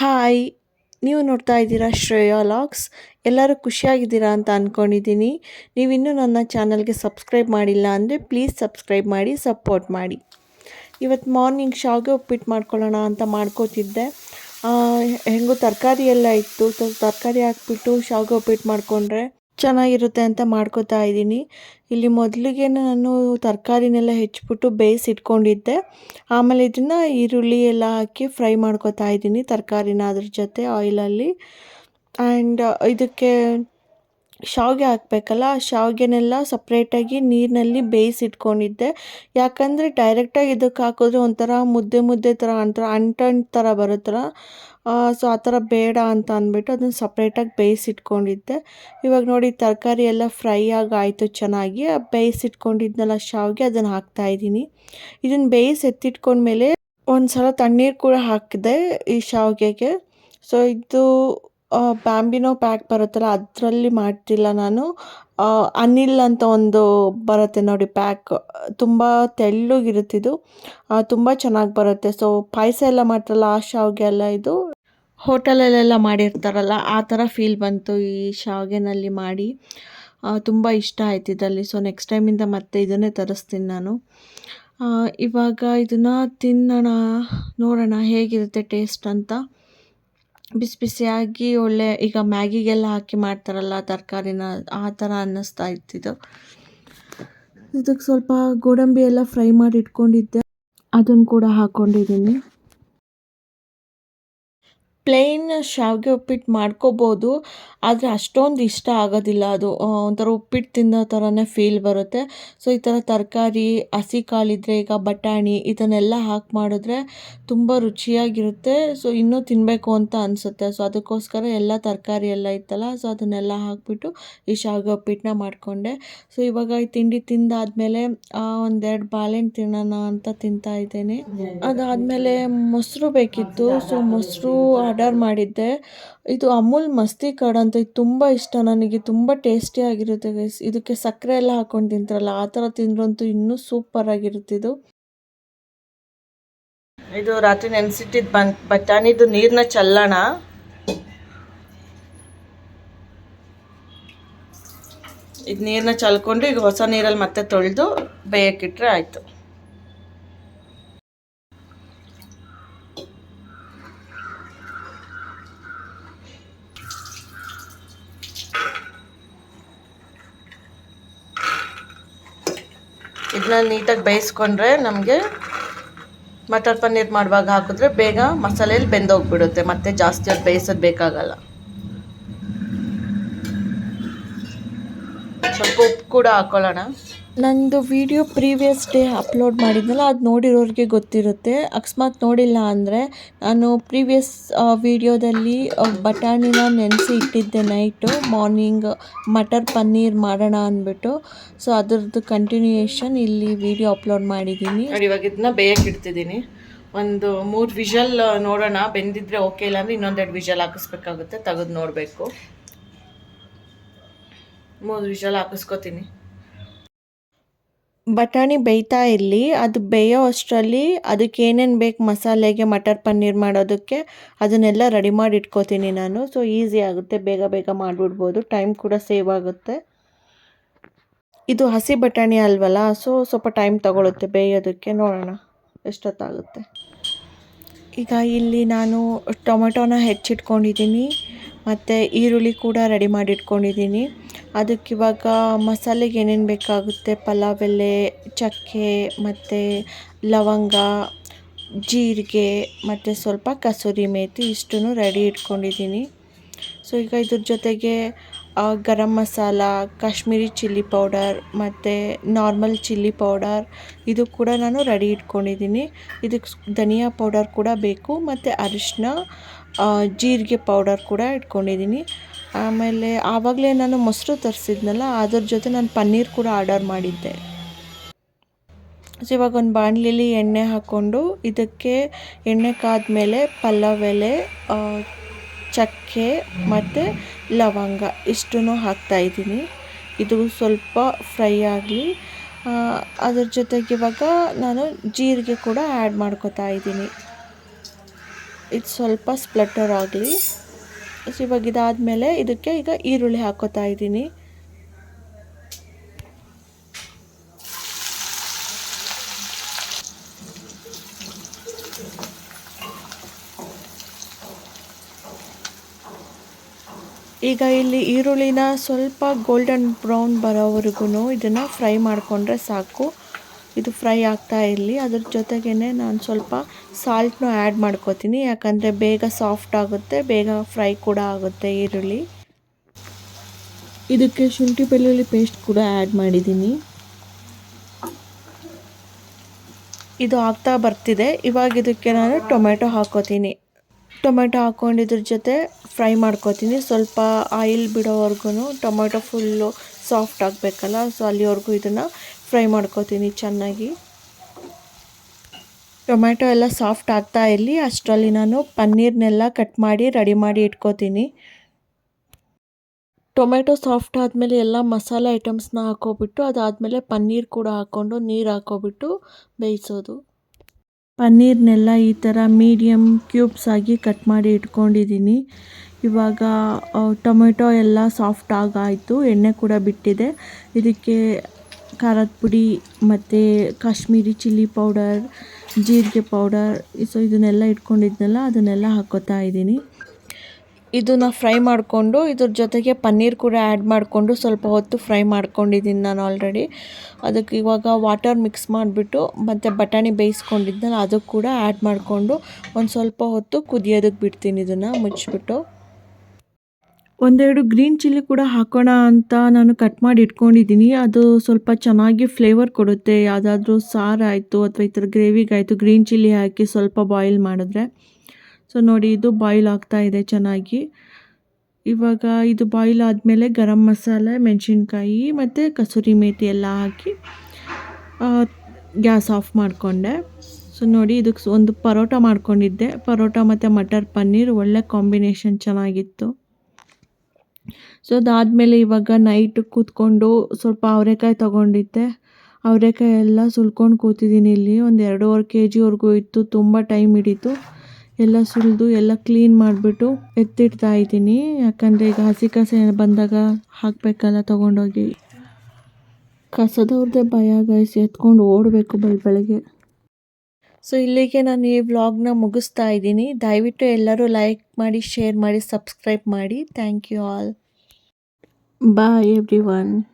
Hi ನೀವು ನೋಡ್ತಾ ಇದ್ದೀರಾ ಶ್ರೇಯಾ ಲಾಗ್ಸ್. ಎಲ್ಲರೂ ಖುಷಿಯಾಗಿದ್ದೀರಾ ಅಂತ ಅಂದ್ಕೊಂಡಿದ್ದೀನಿ ನೀವಿನ್ನೂ ನನ್ನ ಚಾನಲ್ಗೆ ಸಬ್ಸ್ಕ್ರೈಬ್ ಮಾಡಿಲ್ಲ ಅಂದರೆ ಪ್ಲೀಸ್ ಸಬ್ಸ್ಕ್ರೈಬ್ ಮಾಡಿ, ಸಪೋರ್ಟ್ ಮಾಡಿ. ಇವತ್ತು ಮಾರ್ನಿಂಗ್ ಶಾವಿಗೆ ಉಪ್ಪಿಟ್ಟು ಮಾಡ್ಕೊಳ್ಳೋಣ ಅಂತ ಮಾಡ್ಕೋತಿದ್ದೆ. ಹೆಂಗೋ ತರಕಾರಿ ಎಲ್ಲ ಇತ್ತು. ತರಕಾರಿ ಹಾಕ್ಬಿಟ್ಟು ಶಾವಿಗೆ ಉಪ್ಪಿಟ್ಟು ಮಾಡಿಕೊಂಡ್ರೆ ಚೆನ್ನಾಗಿರುತ್ತೆ ಅಂತ ಮಾಡ್ಕೋತಾ ಇದ್ದೀನಿ. ಇಲ್ಲಿ ಮೊದಲಿಗೆ ನಾನು ತರಕಾರಿನೆಲ್ಲ ಹೆಚ್ಚಿಬಿಟ್ಟು ಬೇಯಿಸಿ ಇಟ್ಕೊಂಡಿದ್ದೆ. ಆಮೇಲೆ ಇದನ್ನು ಈರುಳ್ಳಿ ಎಲ್ಲ ಹಾಕಿ ಫ್ರೈ ಮಾಡ್ಕೋತಾ ಇದ್ದೀನಿ ತರಕಾರಿನ ಅದ್ರ ಜೊತೆ ಆಯಿಲಲ್ಲಿ ಆ್ಯಂಡ್ ಇದಕ್ಕೆ ಶಾವಿಗೆ ಹಾಕಬೇಕಲ್ಲ, ಆ ಶಾವಿಗೆನೆಲ್ಲ ಸಪ್ರೇಟಾಗಿ ನೀರಿನಲ್ಲಿ ಬೇಯಿಸಿಟ್ಕೊಂಡಿದ್ದೆ. ಯಾಕಂದರೆ ಡೈರೆಕ್ಟಾಗಿ ಇದಕ್ಕೆ ಹಾಕಿದ್ರೆ ಒಂಥರ ಮುದ್ದೆ ಮುದ್ದೆ ಥರ, ಒಂಥರ ಅಂಟಂಟ್ ಥರ ಬರುತ್ತಲ್ಲ? ಸೊ ಆ ಥರ ಬೇಡ ಅಂತ ಅಂದ್ಬಿಟ್ಟು ಅದನ್ನು ಸಪ್ರೇಟಾಗಿ ಬೇಯಿಸಿಟ್ಕೊಂಡಿದ್ದೆ. ಇವಾಗ ನೋಡಿ ತರಕಾರಿ ಎಲ್ಲ ಫ್ರೈ ಆಗಿ ಆಯಿತು ಚೆನ್ನಾಗಿ ಬೇಯಿಸಿಟ್ಕೊಂಡಿದ್ನಲ್ಲ ಶಾವಿಗೆ, ಅದನ್ನು ಹಾಕ್ತಾಯಿದ್ದೀನಿ ಇದನ್ನು ಬೇಯಿಸಿ ಎತ್ತಿಟ್ಕೊಂಡ್ಮೇಲೆ ಒಂದು ಸಲ ತಣ್ಣೀರು ಕೂಡ ಹಾಕಿದೆ ಈ ಶಾವಿಗೆಗೆ. ಸೊ ಇದು ಬ್ಯಾಂಬಿನೋ ಪ್ಯಾಕ್ ಬರುತ್ತಲ್ಲ, ಅದರಲ್ಲಿ ಮಾಡ್ತಿಲ್ಲ ನಾನು. ಅನಿಲ್ ಅಂತ ಒಂದು ಬರುತ್ತೆ ನೋಡಿ ಪ್ಯಾಕ್ ತುಂಬ ತೆಳ್ಳಗಿರುತ್ತಿದು ತುಂಬ ಚೆನ್ನಾಗಿ ಬರುತ್ತೆ. ಸೊ ಪಾಯಸ ಎಲ್ಲ ಮಾಡ್ತಾರಲ್ಲ, ಆ ಶಾವಿಗೆ ಎಲ್ಲ ಇದು. ಹೋಟೆಲಲ್ಲೆಲ್ಲ ಮಾಡಿರ್ತಾರಲ್ಲ, ಆ ಥರ ಫೀಲ್ ಬಂತು ಈ ಶಾವಿಗೆನಲ್ಲಿ ಮಾಡಿ. ತುಂಬ ಇಷ್ಟ ಆಯ್ತು ಇದರಲ್ಲಿ. ಸೊ ನೆಕ್ಸ್ಟ್ ಟೈಮಿಂದ ಮತ್ತೆ ಇದನ್ನೇ ತರಿಸ್ತೀನಿ ನಾನು. ಇವಾಗ ಇದನ್ನು ತಿನ್ನೋಣ, ನೋಡೋಣ ಹೇಗಿರುತ್ತೆ ಟೇಸ್ಟ್ ಅಂತ. ಬಿಸಿ ಬಿಸಿಯಾಗಿ ಒಳ್ಳೆ, ಈಗ ಮ್ಯಾಗಿಗೆಲ್ಲ ಹಾಕಿ ಮಾಡ್ತಾರಲ್ಲ ತರಕಾರಿನ, ಆ ಥರ ಅನ್ನಿಸ್ತಾ ಇತ್ತಿದ್ದು ಇದಕ್ಕೆ ಸ್ವಲ್ಪ ಗೋಡಂಬಿ ಎಲ್ಲ ಫ್ರೈ ಮಾಡಿ ಇಟ್ಕೊಂಡಿದ್ದೆ. ಅದನ್ನು ಕೂಡ ಹಾಕ್ಕೊಂಡಿದ್ದೀನಿ. ಪ್ಲೇನ್ ಶಾವಿಗೆ ಉಪ್ಪಿಟ್ಟು ಮಾಡ್ಕೋಬೋದು, ಆದರೆ ಅಷ್ಟೊಂದು ಇಷ್ಟ ಆಗೋದಿಲ್ಲ ಅದು. ಒಂಥರ ಉಪ್ಪಿಟ್ಟು ತಿನ್ನೋ ಥರನೇ ಫೀಲ್ ಬರುತ್ತೆ. ಸೊ ಈ ಥರ ತರಕಾರಿ, ಹಸಿ ಕಾಳಿದ್ರೆ, ಈಗ ಬಟಾಣಿ, ಇದನ್ನೆಲ್ಲ ಹಾಕಿ ಮಾಡಿದ್ರೆ ತುಂಬ ರುಚಿಯಾಗಿರುತ್ತೆ. ಸೊ ಇನ್ನೂ ತಿನ್ನಬೇಕು ಅಂತ ಅನಿಸುತ್ತೆ. ಸೊ ಅದಕ್ಕೋಸ್ಕರ ಎಲ್ಲ ತರಕಾರಿ ಎಲ್ಲ ಇತ್ತಲ್ಲ ಸೊ ಅದನ್ನೆಲ್ಲ ಹಾಕಿಬಿಟ್ಟು ಈ ಶಾವಿಗೆ ಉಪ್ಪಿಟ್ಟನ್ನ ಮಾಡಿಕೊಂಡೆ. ಸೊ ಇವಾಗ ಈ ತಿಂಡಿ ತಿಂದಾದಮೇಲೆ ಒಂದೆರಡು ಬಾಳೆಹಣ್ಣು ತಿನ್ನೋಣ ಅಂತ ತಿಂತಾ ಇದ್ದೇನೆ. ಅದಾದಮೇಲೆ ಮೊಸರು ಬೇಕಿತ್ತು. ಸೊ ಮೊಸರು ಆರ್ಡರ್ ಮಾಡಿದ್ದೆ. ಇದು ಅಮೂಲ್ ಮಸ್ತಿ ಕಾರ್ಡ್ ಅಂತ, ಇದು ತುಂಬ ಇಷ್ಟ ನನಗೆ, ತುಂಬ ಟೇಸ್ಟಿಯಾಗಿರುತ್ತೆ ಗೈಸ್ ಇದಕ್ಕೆ ಸಕ್ಕರೆ ಎಲ್ಲ ಹಾಕೊಂಡು ತಿಂತಾರಲ್ಲ, ಆ ಥರ ತಿಂದ್ರಂತೂ ಇನ್ನೂ ಸೂಪರ್ ಆಗಿರುತ್ತೆ ಇದು. ಇದು ರಾತ್ರಿ ನೆನೆಸಿಟ್ಟಿದ್ ಬನ್, ಬಟಾಣಿದು ನೀರನ್ನ ಚೆಲ್ಲೋಣ. ಇದು ನೀರನ್ನ ಚಲ್ಕೊಂಡು ಈಗ ಹೊಸ ನೀರಲ್ಲಿ ಮತ್ತೆ ತೊಳೆದು ಬೇಯಕ್ಕಿಟ್ರೆ ಆಯಿತು. ಇದನ್ನ ನೀಟಾಗಿ ಬೇಯಿಸ್ಕೊಂಡ್ರೆ ನಮಗೆ ಮಟರ್ ಪನ್ನೀರ್ ಮಾಡುವಾಗ ಹಾಕಿದ್ರೆ ಬೇಗ ಮಸಾಲೆಯಲ್ಲಿ ಬೆಂದೋಗ್ಬಿಡುತ್ತೆ. ಮತ್ತೆ ಜಾಸ್ತಿ ಅದು ಬೇಯಿಸೋದು ಬೇಕಾಗಲ್ಲ. ಸ್ವಲ್ಪ ಉಪ್ಪು ಕೂಡ ಹಾಕೊಳ್ಳೋಣ. ನಂದು ವಿಡಿಯೋ ಪ್ರೀವಿಯಸ್ ಡೇ ಅಪ್ಲೋಡ್ ಮಾಡಿದ್ನಲ್ಲ, ಅದು ನೋಡಿರೋರಿಗೆ ಗೊತ್ತಿರುತ್ತೆ. ಅಕಸ್ಮಾತ್ ನೋಡಿಲ್ಲ ಅಂದರೆ ನಾನು ಪ್ರೀವಿಯಸ್ ವಿಡಿಯೋದಲ್ಲಿ ಬಟಾಣಿನ ನೆನೆಸಿ ಇಟ್ಟಿದ್ದೆ ನೈಟು ಮಾರ್ನಿಂಗ್ ಮಟರ್ ಪನ್ನೀರ್ ಮಾಡೋಣ ಅಂದ್ಬಿಟ್ಟು. ಸೊ ಅದರದ್ದು ಕಂಟಿನ್ಯೂಯೇಷನ್ ಇಲ್ಲಿ ವಿಡಿಯೋ ಅಪ್ಲೋಡ್ ಮಾಡಿದ್ದೀನಿ. ಇವಾಗ ಇದನ್ನ ಬೇಯಕ್ಕೆ ಇಡ್ತಿದ್ದೀನಿ. ಒಂದು ಮೂರು ವಿಷಲ್ ನೋಡೋಣ. ಬೆಂದಿದ್ರೆ ಓಕೆ ಇಲ್ಲ ಅಂದರೆ ಇನ್ನೊಂದೆರಡು ವಿಷಲ್ ಹಾಕಿಸ್ಬೇಕಾಗುತ್ತೆ. ತೆಗೆದು ನೋಡಬೇಕು. ಮೂರು ವಿಷಲ್ ಹಾಕಿಸ್ಕೊತೀನಿ. ಬಟಾಣಿ ಬೇಯ್ತಾ ಇರಲಿ, ಅದು ಬೇಯೋ ಅಷ್ಟರಲ್ಲಿ ಅದಕ್ಕೆ ಏನೇನು ಬೇಕು ಮಸಾಲೆಗೆ, ಮಟರ್ ಪನ್ನೀರ್ ಮಾಡೋದಕ್ಕೆ ಅದನ್ನೆಲ್ಲ ರೆಡಿ ಮಾಡಿ ಇಟ್ಕೋತೀನಿ ನಾನು. ಸೊ ಈಸಿ ಆಗುತ್ತೆ, ಬೇಗ ಬೇಗ ಮಾಡಿಬಿಡ್ಬೋದು ಟೈಮ್ ಕೂಡ ಸೇವ್ ಆಗುತ್ತೆ. ಇದು ಹಸಿ ಬಟಾಣಿ ಅಲ್ವಲ್ಲ ಸೊ ಸ್ವಲ್ಪ ಟೈಮ್ ತಗೊಳುತ್ತೆ ಬೇಯೋದಕ್ಕೆ. ನೋಡೋಣ, ಎಷ್ಟೊತ್ತಾಗುತ್ತೆ. ಈಗ ಇಲ್ಲಿ ನಾನು ಟೊಮೆಟೊನ ಹೆಚ್ಚಿಟ್ಕೊಂಡಿದ್ದೀನಿ, ಮತ್ತು ಈರುಳ್ಳಿ ಕೂಡ ರೆಡಿ ಮಾಡಿ ಇಟ್ಕೊಂಡಿದ್ದೀನಿ. ಅದಕ್ಕಿವಾಗ ಮಸಾಲೆಗೆ ಏನೇನು ಬೇಕಾಗುತ್ತೆ? ಪಲಾವ್ ಎಲೆ ಚಕ್ಕೆ ಮತ್ತು ಲವಂಗ, ಜೀರಿಗೆ ಮತ್ತು ಸ್ವಲ್ಪ ಕಸೂರಿ ಮೇಥಿ ಇಷ್ಟನ್ನು ರೆಡಿ ಇಟ್ಕೊಂಡಿದ್ದೀನಿ. ಸೊ ಈಗ ಇದ್ರ ಜೊತೆಗೆ ಗರಂ ಮಸಾಲ, ಕಾಶ್ಮೀರಿ ಚಿಲ್ಲಿ ಪೌಡರ್ ಮತ್ತು ನಾರ್ಮಲ್ ಚಿಲ್ಲಿ ಪೌಡರ್ ಇದು ಕೂಡ ನಾನು ರೆಡಿ ಇಟ್ಕೊಂಡಿದ್ದೀನಿ. ಇದಕ್ಕೆ ಧನಿಯಾ ಪೌಡರ್ ಕೂಡ ಬೇಕು ಮತ್ತು ಅರಿಶಿನ ಜೀರಿಗೆ ಪೌಡರ್ ಕೂಡ ಇಟ್ಕೊಂಡಿದ್ದೀನಿ. ಆಮೇಲೆ ಆವಾಗಲೇ ನಾನು ಮೊಸರು ತರಿಸಿದ್ನಲ್ಲ, ಅದ್ರ ಜೊತೆ ನಾನು ಪನ್ನೀರ್ ಕೂಡ ಆರ್ಡರ್ ಮಾಡಿದ್ದೆ. ಸೊ, ಇವಾಗ ಒಂದು ಬಾಣಲಿಲಿ ಎಣ್ಣೆ ಹಾಕ್ಕೊಂಡು ಇದಕ್ಕೆ ಎಣ್ಣೆ ಕಾದ್ಮೇಲೆ ಪಲಾವ್ ಎಲೆ ಚಕ್ಕೆ ಮತ್ತು ಲವಂಗ ಇಷ್ಟನ್ನು ಹಾಕ್ತಾಯಿದ್ದೀನಿ ಇದು ಸ್ವಲ್ಪ ಫ್ರೈ ಆಗಲಿ. ಅದ್ರ ಜೊತೆಗೆ ಇವಾಗ ನಾನು ಜೀರಿಗೆ ಕೂಡ ಆ್ಯಡ್ ಮಾಡ್ಕೊತಾ ಇದ್ದೀನಿ. ಇದು ಸ್ವಲ್ಪ ಸ್ಪ್ಲಟರ್ ಆಗಲಿ. ಇವಾಗ ಇದಾದಮೇಲೆ ಇದಕ್ಕೆ ಈಗ ಈರುಳ್ಳಿ ಹಾಕೋತಾ ಇದ್ದೀನಿ. ಈಗ ಇಲ್ಲಿ ಈರುಳ್ಳಿನ ಸ್ವಲ್ಪ ಗೋಲ್ಡನ್ ಬ್ರೌನ್ ಬರೋವರೆಗೂ ಇದನ್ನು ಫ್ರೈ ಮಾಡಿಕೊಂಡ್ರೆ ಸಾಕು. ಇದು ಫ್ರೈ ಆಗ್ತಾ ಇರಲಿ. ಅದ್ರ ಜೊತೆಗೇ ನಾನು ಸ್ವಲ್ಪ ಸಾಲ್ಟ್ನು ಆ್ಯಡ್ ಮಾಡ್ಕೋತೀನಿ. ಯಾಕಂದರೆ ಬೇಗ ಸಾಫ್ಟ್ ಆಗುತ್ತೆ, ಬೇಗ ಫ್ರೈ ಕೂಡ ಆಗುತ್ತೆ ಈರುಳ್ಳಿ. ಇದಕ್ಕೆ ಶುಂಠಿ ಬೆಳ್ಳುಳ್ಳಿ ಪೇಸ್ಟ್ ಕೂಡ ಆ್ಯಡ್ ಮಾಡಿದ್ದೀನಿ. ಇದು ಆಗ್ತಾ ಬರ್ತಿದೆ. ಇವಾಗ ಇದಕ್ಕೆ ನಾನು ಟೊಮೆಟೊ ಹಾಕೋತೀನಿ. ಟೊಮೆಟೊ ಹಾಕ್ಕೊಂಡಿದ್ರ ಜೊತೆ ಫ್ರೈ ಮಾಡ್ಕೋತೀನಿ. ಸ್ವಲ್ಪ ಆಯಿಲ್ ಬಿಡೋವರೆಗೂ ಟೊಮೆಟೊ ಫುಲ್ಲು ಸಾಫ್ಟ್ ಆಗಬೇಕಲ್ಲ, ಸೊ ಅಲ್ಲಿವರೆಗೂ ಇದನ್ನು ಫ್ರೈ ಮಾಡ್ಕೋತೀನಿ ಚೆನ್ನಾಗಿ. ಟೊಮೆಟೊ ಎಲ್ಲ ಸಾಫ್ಟ್ ಆಗ್ತಾ ಇರಲಿ, ಅಷ್ಟರಲ್ಲಿ ನಾನು ಪನ್ನೀರ್ನೆಲ್ಲ ಕಟ್ ಮಾಡಿ ರೆಡಿ ಮಾಡಿ ಇಟ್ಕೋತೀನಿ. ಟೊಮೆಟೊ ಸಾಫ್ಟ್ ಆದಮೇಲೆ ಎಲ್ಲ ಮಸಾಲೆ ಐಟಮ್ಸ್ನ ಹಾಕೋಬಿಟ್ಟು, ಅದಾದಮೇಲೆ ಪನ್ನೀರ್ ಕೂಡ ಹಾಕ್ಕೊಂಡು ನೀರು ಹಾಕೋಬಿಟ್ಟು ಬೇಯಿಸೋದು. ಪನ್ನೀರ್ನೆಲ್ಲ ಈ ಥರ ಮೀಡಿಯಮ್ ಕ್ಯೂಬ್ಸ್ ಆಗಿ ಕಟ್ ಮಾಡಿ ಇಟ್ಕೊಂಡಿದ್ದೀನಿ ಇವಾಗ ಟೊಮೆಟೊ ಎಲ್ಲ ಸಾಫ್ಟ್ ಆಗಾಯಿತು, ಎಣ್ಣೆ ಕೂಡ ಬಿಟ್ಟಿದೆ. ಇದಕ್ಕೆ ಖಾರದ ಪುಡಿ, ಮತ್ತು ಕಾಶ್ಮೀರಿ ಚಿಲ್ಲಿ ಪೌಡರ್, ಜೀರಿಗೆ ಪೌಡರ್, ಸೊ ಇದನ್ನೆಲ್ಲ ಇಟ್ಕೊಂಡಿದ್ನಲ್ಲ, ಅದನ್ನೆಲ್ಲ ಹಾಕೋತಾ ಇದ್ದೀನಿ. ಇದನ್ನು ಫ್ರೈ ಮಾಡಿಕೊಂಡು, ಇದ್ರ ಜೊತೆಗೆ ಪನ್ನೀರ್ ಕೂಡ ಆ್ಯಡ್ ಮಾಡಿಕೊಂಡು ಸ್ವಲ್ಪ ಹೊತ್ತು ಫ್ರೈ ಮಾಡ್ಕೊಂಡಿದ್ದೀನಿ ನಾನು ಆಲ್ರೆಡಿ. ಅದಕ್ಕೆ ಇವಾಗ ವಾಟರ್ ಮಿಕ್ಸ್ ಮಾಡಿಬಿಟ್ಟು, ಮತ್ತು ಬಟಾಣಿ ಬೇಯಿಸ್ಕೊಂಡಿದ್ನಲ್ಲ, ಅದಕ್ಕೆ ಕೂಡ ಆ್ಯಡ್ ಮಾಡಿಕೊಂಡು, ಒಂದು ಸ್ವಲ್ಪ ಹೊತ್ತು ಕುದಿಯೋದಕ್ಕೆ ಬಿಡ್ತೀನಿ ಇದನ್ನು ಮುಚ್ಚಿಬಿಟ್ಟು ಒಂದೆರಡು ಗ್ರೀನ್ ಚಿಲ್ಲಿ ಕೂಡ ಹಾಕೋಣ ಅಂತ ನಾನು ಕಟ್ ಮಾಡಿ ಇಟ್ಕೊಂಡಿದ್ದೀನಿ. ಅದು ಸ್ವಲ್ಪ ಚೆನ್ನಾಗಿ ಫ್ಲೇವರ್ ಕೊಡುತ್ತೆ. ಯಾವುದಾದ್ರೂ ಸಾರಾಯಿತು ಅಥವಾ ಈ ಥರ ಗ್ರೇವಿಗಾಯಿತು ಗ್ರೀನ್ ಚಿಲ್ಲಿ ಹಾಕಿ ಸ್ವಲ್ಪ ಬಾಯ್ಲ್ ಮಾಡಿದ್ರೆ. ಸೊ ನೋಡಿ, ಇದು ಬಾಯ್ಲ್ ಆಗ್ತಾ ಇದೆ ಚೆನ್ನಾಗಿ. ಇವಾಗ ಇದು ಬಾಯ್ಲ್ ಆದಮೇಲೆ ಗರಂ ಮಸಾಲೆ, ಮೆಣಸಿನ್ಕಾಯಿ ಮತ್ತು ಕಸೂರಿ ಮೇಥಿ ಎಲ್ಲ ಹಾಕಿ ಗ್ಯಾಸ್ ಆಫ್ ಮಾಡಿಕೊಂಡೆ. ಸೊ ನೋಡಿ, ಇದಕ್ಕೆ ಒಂದು ಪರೋಟ ಮಾಡ್ಕೊಂಡಿದ್ದೆ. ಪರೋಟ ಮತ್ತು ಮಟರ್ ಪನ್ನೀರ್ ಒಳ್ಳೆ ಕಾಂಬಿನೇಷನ್ ಚೆನ್ನಾಗಿತ್ತು. ಸೊ ಅದಾದಮೇಲೆ ಇವಾಗ ನೈಟ್ ಕೂತ್ಕೊಂಡು ಸ್ವಲ್ಪ ಅವರೆಕಾಯಿ ತೊಗೊಂಡಿದ್ದೆ. ಅವರೆಕಾಯಿ ಎಲ್ಲ ಸುಲ್ಕೊಂಡು ಕೂತಿದ್ದೀನಿ ಇಲ್ಲಿ. ಒಂದು ಎರಡೂವರೆ ಕೆ ಜಿವರೆಗೂ ಇತ್ತು. ತುಂಬ ಟೈಮ್ ಹಿಡಿತು. ಎಲ್ಲ ಸುಲಿದು, ಎಲ್ಲ ಕ್ಲೀನ್ ಮಾಡಿಬಿಟ್ಟು ಎತ್ತಿಡ್ತಾ ಇದ್ದೀನಿ. ಯಾಕಂದರೆ ಈಗ ಹಸಿ ಕಸ ಬಂದಾಗ ಹಾಕಬೇಕಲ್ಲ ತೊಗೊಂಡೋಗಿ. ಕಸದವ್ರದ್ದೇ ಭಯ ಗಾಯಿಸಿ ಎತ್ಕೊಂಡು ಓಡಬೇಕು ಬೆಳ ಬೆಳಗ್ಗೆ. ಸೊ ಇಲ್ಲಿಗೆ ನಾನು ಈ ವ್ಲಾಗ್ನ ಮುಗಿಸ್ತಾ ಇದ್ದೀನಿ. ದಯವಿಟ್ಟು ಎಲ್ಲರೂ ಲೈಕ್ ಮಾಡಿ ಶೇರ್ ಮಾಡಿ ಸಬ್ಸ್ಕ್ರೈಬ್ ಮಾಡಿ. Thank you all Bye everyone.